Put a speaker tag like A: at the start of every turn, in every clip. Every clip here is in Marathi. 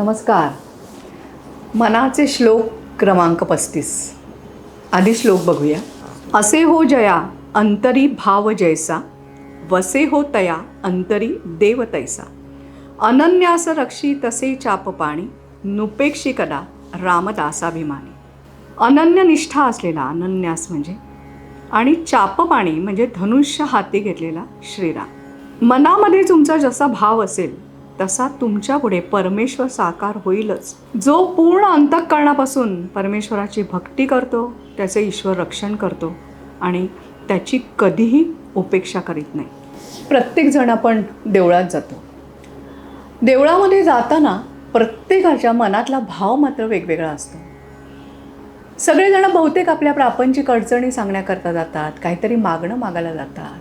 A: नमस्कार. मनाचे श्लोक क्रमांक पस्तीस. आधी श्लोक बघूया. असे हो जया अंतरी भाव जैसा. वसे हो तया अंतरी देव तैसा. अनन्यास रक्षी तसे चाप पाणी. नुपेक्षी कदा रामदासाभिमानी. अनन्य निष्ठा असलेला अनन्यास म्हणजे? आणि चापपाणी म्हणजे धनुष्य हाती घेतलेला श्रीराम. मनामध्ये तुमचा जसा भाव असेल तसा तुमच्यापुढे परमेश्वर साकार होईलच. जो पूर्ण अंतःकरणापासून परमेश्वराची भक्ती करतो त्याचे ईश्वर रक्षण करतो आणि त्याची कधीही उपेक्षा करीत नाही. प्रत्येकजण आपण देवळात जातो. देवळामध्ये जाताना प्रत्येकाच्या मनातला भाव मात्र वेगवेगळा असतो. सगळेजण बहुतेक आपल्या प्रापंचिक अडचणी सांगण्याकरता जातात काहीतरी मागणं मागायला जातात.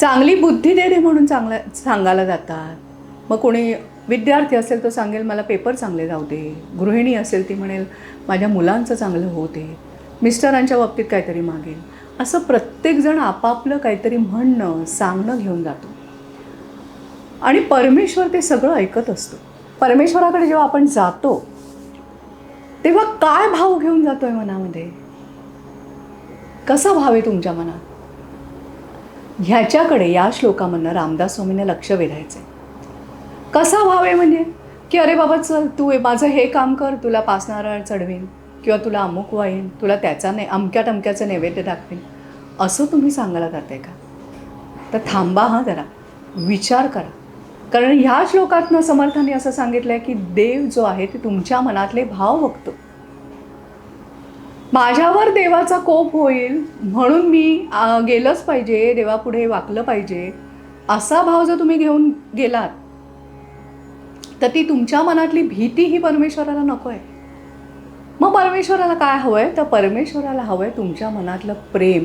A: चांगली बुद्धी दे म्हणून चांगल्या सांगायला जातात. मग कोणी विद्यार्थी असेल तो सांगेल मला पेपर चांगले जाऊ दे. गृहिणी असेल ती म्हणेल माझ्या मुलांचं चांगलं होऊ दे. मिस्टरांच्या बाबतीत काहीतरी मागेल. असं प्रत्येकजण आपापलं काहीतरी म्हणणं सांगणं घेऊन जातो. आणि परमेश्वर ते सगळं ऐकत असतो. परमेश्वराकडे जेव्हा आपण जातो तेव्हा काय भाव घेऊन जातो आहे मनामध्ये? कसा भाव आहे तुमच्या मनात? ह्याच्याकडे या श्लोकामधनं रामदास स्वामींना लक्ष वेधायचं आहे कसा भाव आहे म्हणजे की अरे बाबा चल तू हे माझं हे काम कर तुला पाच नारळ चढवीन किंवा तुला अमुक वाईन तुला त्याचा ने अमक्या टमक्याचं नैवेद्य दाखवीन. असं तुम्ही सांगायला जाते का? तर थांबा हा जरा विचार करा. कारण ह्या श्लोकातनं समर्थाने असं सांगितलं आहे की देव जो आहे ते तुमच्या मनातले भाव बघतो. माझ्यावर देवाचा कोप होईल म्हणून मी गेलंच पाहिजे देवापुढे वाकलं पाहिजे असा भाव जर तुम्ही घेऊन गेलात तर ती तुमच्या मनातली भीती ही परमेश्वराला नको आहे. मग परमेश्वराला काय हवं आहे तर परमेश्वराला हवं आहे तुमच्या मनातलं प्रेम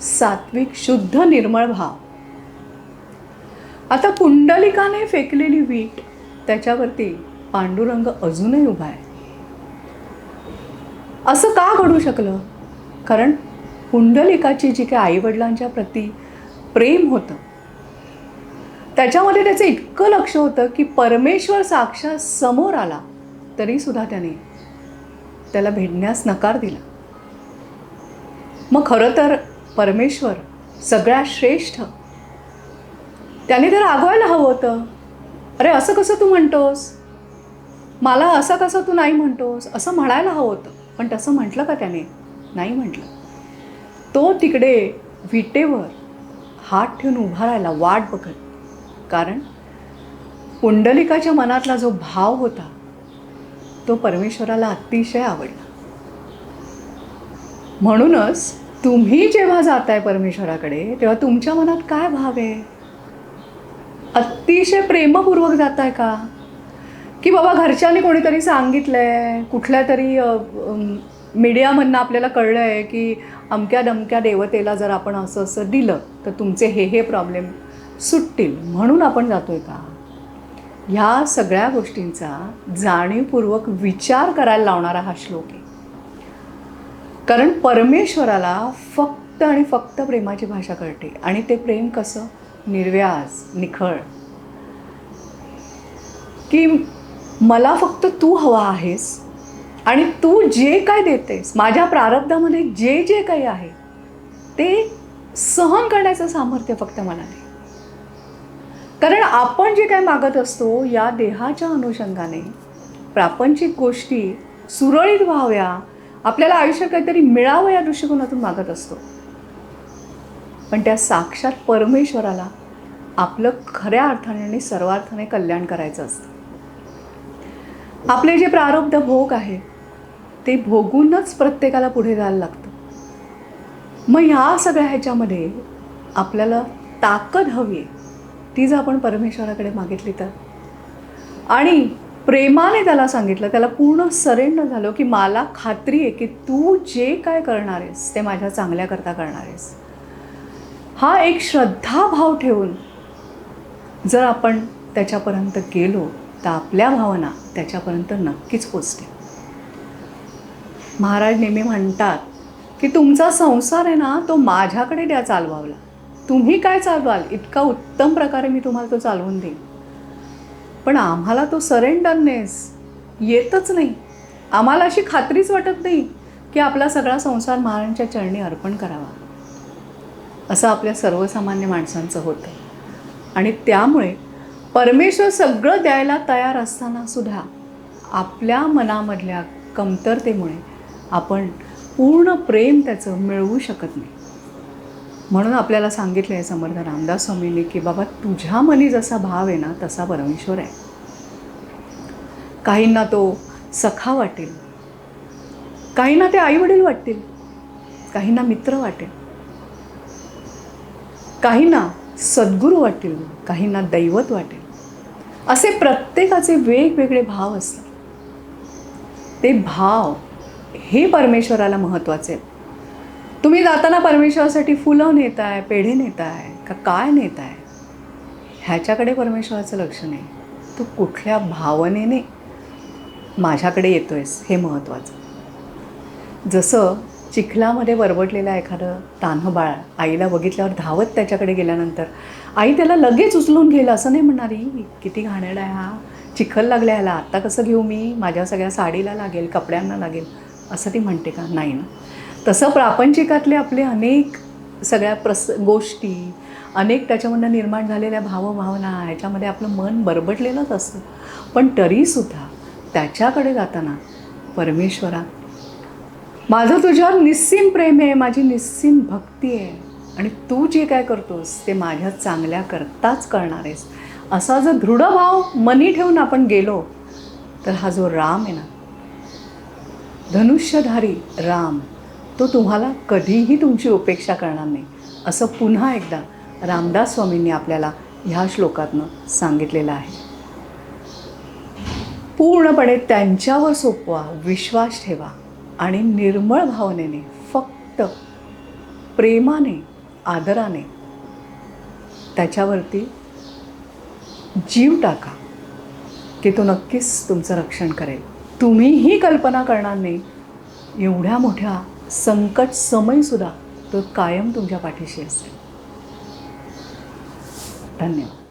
A: सात्विक शुद्ध निर्मळ भाव. आता पुंडलिकाने फेकलेली वीट त्याच्यावरती पांडुरंग अजूनही उभा आहे. असं का घडू शकलं? कारण पुंडलिकाची जी काही आईवडिलांच्या प्रती प्रेम होतं त्याच्यामध्ये त्याचं इतकं लक्ष होतं की परमेश्वर साक्षात समोर आला तरीसुद्धा त्याने त्याला भेटण्यास नकार दिला. मग खरं तर परमेश्वर सगळ्यात श्रेष्ठ. त्याने तर रागवायला हवं होतं. अरे असं कसं तू म्हणतोस? मला असं कसं तू नाही म्हणतोस? असं म्हणायला हवं होतं. पण तसं म्हटलं का त्याने? नाही म्हटलं. तो तिकडे विटेवर हात ठेवून उभा राहिला वाट बघत. कारण पुंडलिकाच्या मनातला जो भाव होता तो परमेश्वराला अतिशय आवडला. म्हणूनच तुम्ही जेव्हा जाताय परमेश्वराकडे तेव्हा तुमच्या मनात काय भाव आहे? अतिशय प्रेमपूर्वक जाताय का? की बाबा घरच्यांनी कोणीतरी सांगितलं आहे कुठल्या तरी मीडियामधनं आपल्याला कळलं आहे की अमक्या डमक्या देवतेला जर आपण असं असं दिलं तर तुमचे हे हे प्रॉब्लेम सुटतील म्हणून आपण जातोय का? ह्या सगळ्या गोष्टींचा जाणीवपूर्वक विचार करायला लावणारा हा श्लोक आहे. कारण परमेश्वराला फक्त आणि फक्त प्रेमाची भाषा कळते. आणि ते प्रेम कसं? निर्व्याज निखळ. की मला फक्त तू हवा आहेस आणि तू जे काय देतेस माझ्या प्रारब्धामध्ये जे जे काही आहे ते सहन करण्याचं सामर्थ्य फक्त मला नाही कारण आपण जे काय मागत असतो या देहाच्या अनुषंगाने. प्रापंचिक गोष्टी सुरळीत व्हाव्या आपल्याला आयुष्यात काहीतरी मिळावं या दृष्टिकोनातून मागत असतो. पण त्या साक्षात परमेश्वराला आपलं खऱ्या अर्थाने आणि सर्वार्थाने कल्याण करायचं असतं. आपले जे प्रारब्ध भोग आहे ते भोगूनच प्रत्येकाला पुढे जायला लागतं. मग ह्या सगळ्या ह्याच्यामध्ये आपल्याला ताकद हवी आहे. ती जर आपण परमेश्वराकडे मागितली तर. आणि प्रेमाने त्याला सांगितलं त्याला पूर्ण सरेंडर झालं की मला खात्री आहे की तू जे काय करणार आहेस ते माझ्या चांगल्याकरता करणार आहेस. हा एक श्रद्धाभाव ठेवून जर आपण त्याच्यापर्यंत गेलो तर आपल्या भावना त्याच्यापर्यंत नक्कीच पोचते महाराज नेहमी म्हणतात की तुमचा संसार आहे ना तो माझ्याकडे द्या चालवावला. तुम्ही काय चालवाल? इतका उत्तम प्रकारे मी तुम्हाला तो चालवून देईन. पण आम्हाला तो सरेंडरनेस येतच नाही. आम्हाला अशी खात्रीच वाटत नाही की आपला सगळा संसार महाराजांच्या चरणी अर्पण करावा. असं आपल्या सर्वसामान्य माणसांचं होतं. आणि त्यामुळे परमेश्वर सगळं द्यायला तयार असताना सुद्धा आपल्या मनामधल्या कमतरतेमुळे आपण पूर्ण प्रेम त्याचं मिळवू शकत नाही. म्हणून आपल्याला सांगितलं आहे समर्थ रामदास स्वामींनी की बाबा तुझ्या मनी जसा भाव आहे ना तसा परमेश्वर आहे. काहींना तो सखा वाटेल. काहींना ते आईवडील वाटतील. काहींना मित्र वाटेल. काहींना सद्गुरू वाटतील काहींना दैवत वाटेल. असे प्रत्येकाचे वेगवेगळे भाव असतात. ते भाव हे परमेश्वराला महत्त्वाचे आहेत. तुम्ही जाताना परमेश्वरासाठी फुलं नेताय पेढे नेताय का काय नेताय? ह्याच्याकडे परमेश्वराचं लक्ष नाही. तू कुठल्या भावनेने माझ्याकडे येतोयस हे महत्त्वाचं. जसं चिखलामध्ये वरबटलेलं एखादं तान्हं बाळ आईला बघितल्यावर धावत त्याच्याकडे गेल्यानंतर आई त्याला लगेच उचलून घेईल असं नाही म्हणणारी किती घाणेरडा आहे हा. चिखल लागला ह्याला. आत्ता कसं घेऊ मी? माझ्या सगळ्या साडीला लागेल कपड्यांना लागेल. असं ती म्हणते का? नाही ना. तसं प्रापंचिकातले आपले अनेक सगळ्या प्रस गोष्टी अनेक त्याच्यामधनं निर्माण झालेल्या भावभावना ह्याच्यामध्ये आपलं मन बरबटलेलंच असतं. पण तरीसुद्धा त्याच्याकडे जाताना परमेश्वरा माझं तुझ्यावर निस्सीम प्रेम आहे माझी निस्सीम भक्ती आहे आणि तू जे काय करतोस ते माझ्या चांगल्या करताच करणार आहेस. असा जर दृढ भाव मनी ठेवून आपण गेलो तर हा जो राम आहे ना धनुष्यधारी राम तो तुम्हाला कधीही तुमची उपेक्षा करणार नाही. असं पुन्हा एकदा रामदास स्वामींनी आपल्याला ह्या श्लोकातनं सांगितलेलं आहे. पूर्णपणे त्यांच्यावर सोपवा विश्वास ठेवा आणि निर्मळ भावनेने फक्त प्रेमाने आदराने त्याच्यावरती जीव टाका की तो नक्कीच तुमचं रक्षण करेल. तुम्हीही कल्पना करणार नाही एवढ्या मोठ्या संकट समयसुद्धा तो कायम तुमच्या पाठीशी असेल. धन्यवाद.